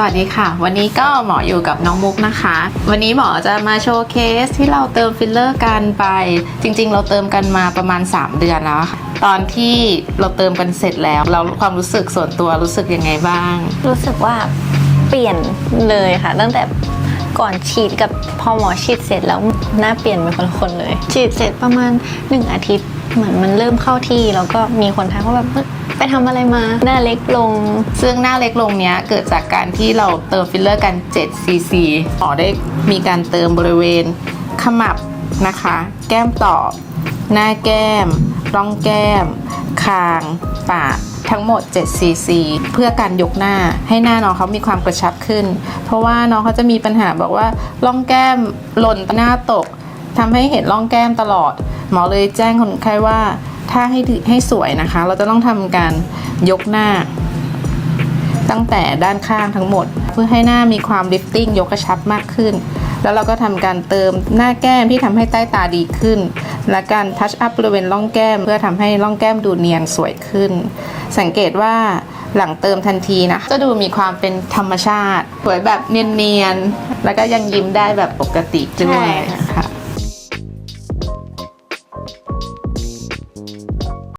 สวัสดีค่ะ วันนี้ก็หมออยู่กับน้องมุกนะคะ วันนี้หมอจะมาโชว์เคสที่เราเติมฟิลเลอร์กันไป จริง ๆ เราเติมกันมาประมาณ 3 เดือนแล้วค่ะตอนที่เราเติมกันเสร็จแล้ว เราความรู้สึกส่วนตัวรู้สึกยังไงบ้าง รู้สึกว่าเปลี่ยนเลยค่ะ ตั้งแต่ก่อนฉีดกับพอหมอฉีดเสร็จแล้วหน้าเปลี่ยนเป็นคนละคนเลย ฉีดเสร็จประมาณ 1 อาทิตย์เหมือนมันเริ่มเข้าที่แล้วก็มีคนทักว่าแบบเฮ้ย ไปทำอะไรมา หน้าเล็กลง ซึ่งหน้าเล็กลงเนี้ยเกิดจากการที่เราเติมฟิลเลอร์กัน 7 cc หมอได้มีการเติมบริเวณขมับนะคะ แก้มต่อ หน้าแก้ม ร่องแก้ม คาง ปากทั้งหมด 7 cc เพื่อการยกหน้าให้หน้าน้องเขามีความกระชับขึ้น เพราะว่าน้องเขาจะมีปัญหาบอกว่าร่องแก้มหล่นหน้าตกทำให้เห็นร่องแก้มตลอด หมอเลยแจ้งคนไข้ว่า ถ้าให้ดีให้สวยนะคะ เราจะต้องทำการยกหน้า ตั้งแต่ด้านข้างทั้งหมด เพื่อให้หน้ามีความลิฟติ้งยกกระชับมากขึ้น แล้วเราก็ทำการเติมหน้าแก้มที่ทำให้ใต้ตาดีขึ้น และการทัชอัพบริเวณร่องแก้ม เพื่อทำให้ร่องแก้มดูเนียนสวยขึ้น สังเกตว่าหลังเติมทันทีนะ จะดูมีความเป็นธรรมชาติ สวยแบบเนียนๆ แล้วก็ยังยิ้มได้แบบปกติด้วยนะคะ